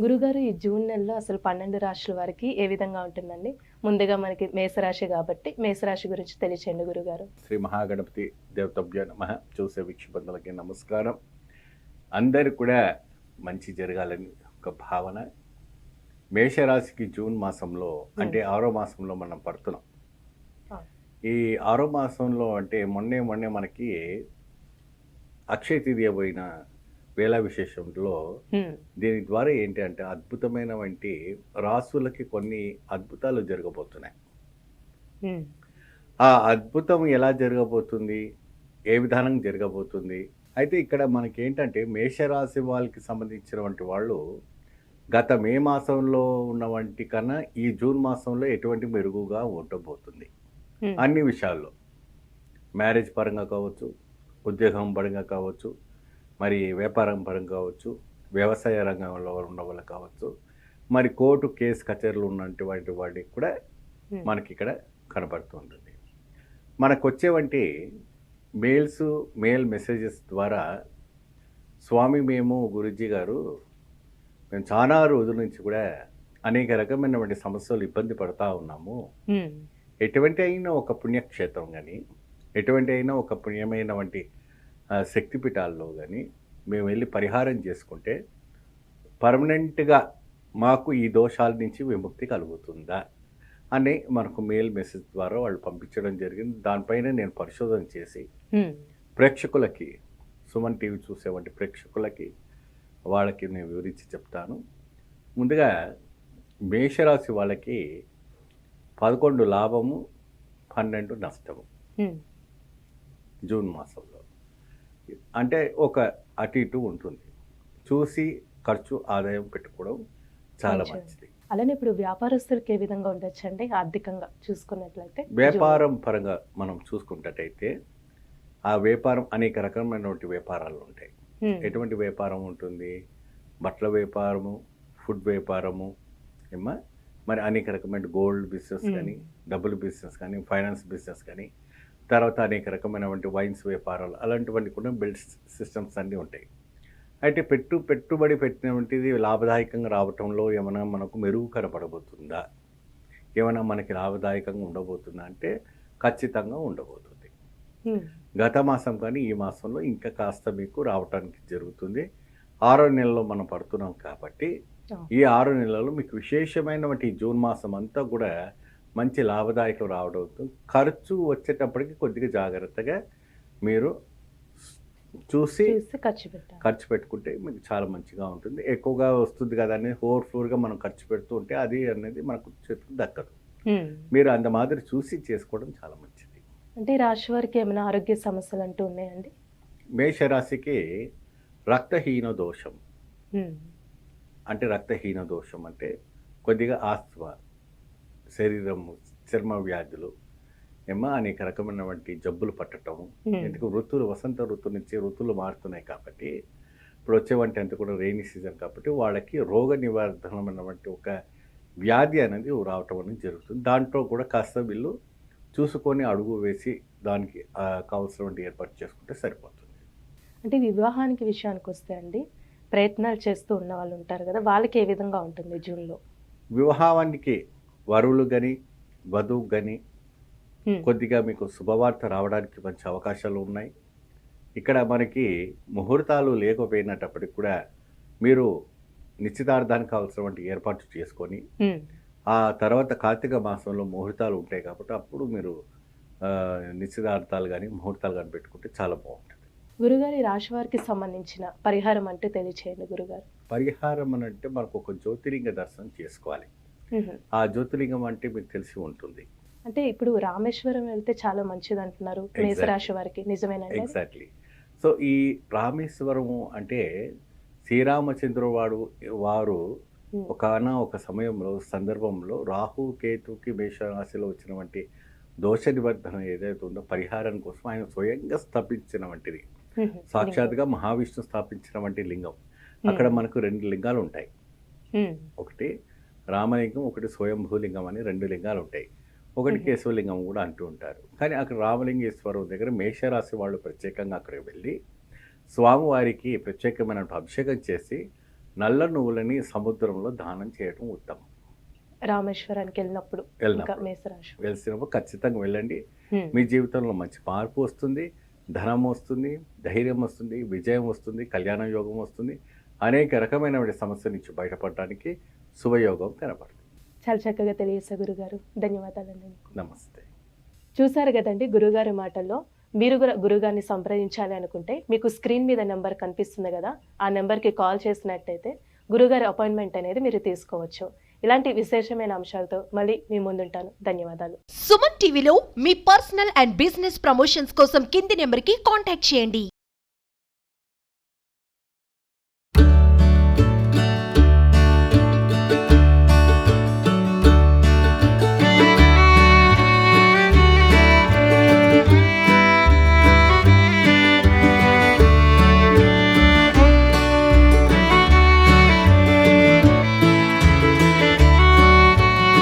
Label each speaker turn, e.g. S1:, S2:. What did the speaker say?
S1: గురుగారు ఈ జూన్ నెలలో అసలు పన్నెండు రాశుల వారికి ఏ విధంగా ఉంటుందండి? ముందుగా మనకి మేషరాశి కాబట్టి మేషరాశి గురించి తెలియచేయండి గురుగారు.
S2: శ్రీ మహాగణపతి దేవతభ్య నమ. చూసే వీక్షబంధులకి నమస్కారం. అందరు కూడా మంచి జరగాలని ఒక భావన. మేషరాశికి జూన్ మాసంలో అంటే ఆరో మాసంలో మనం పడుతున్నాం. ఈ ఆరో మాసంలో అంటే మొన్నే మొన్నే మనకి అక్షయ తృతీయ పోయిన వేళ విశేషంలో. దీని ద్వారా ఏంటి అంటే అద్భుతమైన వంటి రాసులకి కొన్ని అద్భుతాలు జరగబోతున్నాయి. ఆ అద్భుతం ఎలా జరగబోతుంది ఏ విధానం జరగబోతుంది అయితే ఇక్కడ మనకి ఏంటంటే మేషరాశి వాళ్ళకి సంబంధించినటువంటి వాళ్ళు గత మే మాసంలో ఉన్న వంటి కన్నా ఈ జూన్ మాసంలో ఎటువంటి మెరుగుగా ఉండబోతుంది. అన్ని విషయాల్లో మ్యారేజ్ పరంగా కావచ్చు ఉద్యోగం పరంగా కావచ్చు మరి వ్యాపారం పరంగా కావచ్చు వ్యవసాయ రంగంలో ఉన్న వాళ్ళు కావచ్చు మరి కోర్టు కేసు కచేరీలు ఉన్నటువంటి వాటికి కూడా. మనకి ఇక్కడ కనపడుతుంటుంది మనకు వచ్చేవంటి మెయిల్స్ మెయిల్ మెసేజెస్ ద్వారా స్వామి మేము గురుజీ గారు మేము చాలా రోజుల నుంచి కూడా అనేక రకమైనటువంటి సమస్యలు ఇబ్బంది పడతా ఉన్నాము. ఎటువంటి అయినా ఒక పుణ్యక్షేత్రం కానీ ఎటువంటి అయినా ఒక పుణ్యమైన వంటి శక్తిపీఠాల్లో కానీ మేము వెళ్ళి పరిహారం చేసుకుంటే పర్మనెంట్గా మాకు ఈ దోషాల నుంచి విముక్తి కలుగుతుందా అని మనకు మెయిల్ మెసేజ్ ద్వారా వాళ్ళు పంపించడం జరిగింది దానిపైన నేను పరిశోధన చేసి. ప్రేక్షకులకి సుమన్ టీవీ చూసేవంటి ప్రేక్షకులకి వాళ్ళకి నేను వివరించి చెప్తాను ముందుగా మేషరాశి వాళ్ళకి పదకొండు లాభము పన్నెండు నష్టము. జూన్ మాసంలో అంటే ఒక అటు ఇటు ఉంటుంది. చూసి ఖర్చు ఆదాయం పెట్టుకోవడం చాలా
S1: మంచిది. అలానే ఇప్పుడు వ్యాపారస్తులకి ఏ విధంగా ఉండొచ్చండి? ఆర్థికంగా చూసుకున్నట్లయితే
S2: వ్యాపారం పరంగా మనం చూసుకున్నట్టయితే ఆ వ్యాపారం అనేక రకమైనటువంటి వ్యాపారాలు ఉంటాయి. ఎటువంటి వ్యాపారం ఉంటుంది? బట్టల వ్యాపారము ఫుడ్ వ్యాపారము ఏమా మరి అనేక రకమైన గోల్డ్ బిజినెస్. కానీ డబ్బులు బిజినెస్ కానీ ఫైనాన్స్ బిజినెస్ కానీ తర్వాత అనేక రకమైనటువంటి వైన్స్ వ్యాపారాలు అలాంటివన్నీ కూడా బిల్డ్ సిస్టమ్స్ అన్నీ ఉంటాయి అయితే పెట్టు పెట్టుబడి పెట్టినటువంటిది లాభదాయకంగా రావటంలో ఏమైనా మనకు మెరుగు కనపడబోతుందా ఏమైనా మనకి లాభదాయకంగా ఉండబోతుందా అంటే ఖచ్చితంగా ఉండబోతుంది. గత మాసం కానీ ఈ మాసంలో ఇంకా కాస్త మీకు రావటానికి జరుగుతుంది ఆరో నెలలో మనం పడుతున్నాం కాబట్టి. ఈ ఆరు నెలలు మీకు విశేషమైనటువంటి జూన్ మాసం అంతా కూడా మంచి లాభదాయకం రావడం అవుతుంది. ఖర్చు వచ్చేటప్పటికి కొద్దిగా జాగ్రత్తగా మీరు చూసి
S1: ఖర్చు
S2: ఖర్చు పెట్టుకుంటే మీకు చాలా మంచిగా ఉంటుంది. ఎక్కువగా వస్తుంది కదా అని ఓవర్ఫ్లోర్గా మనం ఖర్చు పెడుతూ ఉంటే అది అనేది మనకు చేతికి దక్కదు. మీరు అంత మాదిరి చూసి చేసుకోవడం చాలా మంచిది.
S1: అంటే రాశి వారికి ఏమైనా ఆరోగ్య సమస్యలు అంటూ ఉన్నాయండి?
S2: మేషరాశికి రక్తహీన దోషం. అంటే రక్తహీన దోషం అంటే కొద్దిగా ఆస్త్మ. శరీరం చర్మ వ్యాధులు ఏమో అనేక రకమైనటువంటి జబ్బులు పట్టడం. ఎందుకు? ఋతువులు వసంత ఋతువు నుంచి ఋతువులు మారుతున్నాయి కాబట్టి ఇప్పుడు వచ్చేవంటి అంతా కూడా రెయినీ సీజన్ కాబట్టి వాళ్ళకి రోగ నివారణమైనటువంటి ఒక వ్యాధి అనేది రావటం అనేది జరుగుతుంది. దాంట్లో కూడా కాస్త వీళ్ళు చూసుకొని అడుగు వేసి దానికి కావాల్సినటువంటి ఏర్పాటు చేసుకుంటే సరిపోతుంది.
S1: అంటే వివాహానికి విషయానికి వస్తే అండి ప్రయత్నాలు చేస్తూ ఉన్న వాళ్ళు ఉంటారు కదా వాళ్ళకి ఏ విధంగా ఉంటుంది జూన్లో?
S2: వివాహానికి వరువులు కానీ వధువు కానీ. కొద్దిగా మీకు శుభవార్త రావడానికి మంచి అవకాశాలు ఉన్నాయి ఇక్కడ మనకి ముహూర్తాలు లేకపోయినప్పటికి కూడా మీరు నిశ్చితార్థానికి కావాల్సినటువంటి ఏర్పాటు చేసుకొని. ఆ తర్వాత కార్తీక మాసంలో ముహూర్తాలు ఉంటాయి కాబట్టి అప్పుడు మీరు నిశ్చితార్థాలు కానీ ముహూర్తాలు కానీ పెట్టుకుంటే చాలా బాగుంటుంది
S1: గురుగారు ఈ రాశి వారికి సంబంధించిన పరిహారం అంటే తెలియచేయండి గురుగారు
S2: పరిహారం అని అంటే మనకు ఒక జ్యోతిలింగ దర్శనం చేసుకోవాలి. ఆ జ్యోతిలింగం అంటే మీకు తెలిసి ఉంటుంది.
S1: అంటే ఇప్పుడు రామేశ్వరం వెళ్తే చాలా మంచిది అంటున్నారు. మేషరాశి వారికి. నిజమేనండి?
S2: ఎగ్జాక్ట్లీ సో ఈ రామేశ్వరము అంటే శ్రీరామచంద్రుడు వాడు వారు ఒకన ఒక సమయంలో సందర్భంలో రాహు కేతుకి మేషరాశిలో వచ్చినటువంటి దోష నివర్ధనం ఏదైతే ఉందో పరిహారం కోసం ఆయన స్వయంగా స్థాపించిన వంటిది. సాక్షాత్గా మహావిష్ణు స్థాపించిన వంటి లింగం అక్కడ మనకు రెండు లింగాలు ఉంటాయి. ఒకటి రామలింగం ఒకటి స్వయంభూలింగం అని రెండు లింగాలు ఉంటాయి. ఒకటి. కేశవలింగం కూడా అంటూ ఉంటారు. కానీ అక్కడ రామలింగేశ్వరం దగ్గర మేషరాశి వాళ్ళు ప్రత్యేకంగా అక్కడికి వెళ్ళి స్వామివారికి ప్రత్యేకమైన అభిషేకం చేసి నల్ల నువ్వులని సముద్రంలో దానం చేయడం ఉత్తమం.
S1: రామేశ్వరానికి వెళ్ళినప్పుడు
S2: వెళ్ళినప్పుడు. ఖచ్చితంగా వెళ్ళండి. మీ జీవితంలో మంచి మార్పు వస్తుంది ధనం వస్తుంది ధైర్యం వస్తుంది విజయం వస్తుంది కళ్యాణ యోగం వస్తుంది. అనేక రకమైన సమస్య నుంచి బయటపడడానికి శుభయోగం కనపడుతుంది
S1: చాలా చక్కగా తెలియసా గురుగారు. ధన్యవాదాలండి. మీకు
S2: నమస్తే.
S1: చూసారు కదండి గురుగారి మాటల్లో మీరు కూడా గురుగారిని సంప్రదించాలి అనుకుంటే మీకు స్క్రీన్ మీద నెంబర్ కనిపిస్తుంది కదా ఆ నెంబర్కి కాల్ చేసినట్టయితే గురుగారి అపాయింట్మెంట్ అనేది మీరు తీసుకోవచ్చు. ఇలాంటి విశేషమైన అంశాలతో మళ్ళీ మీ ముందుంటాను. ధన్యవాదాలు.
S3: సుమన్ టీవీలో మీ పర్సనల్ అండ్ బిజినెస్ ప్రమోషన్స్ కోసం కింది నెంబర్కి కాంటాక్ట్ చేయండి.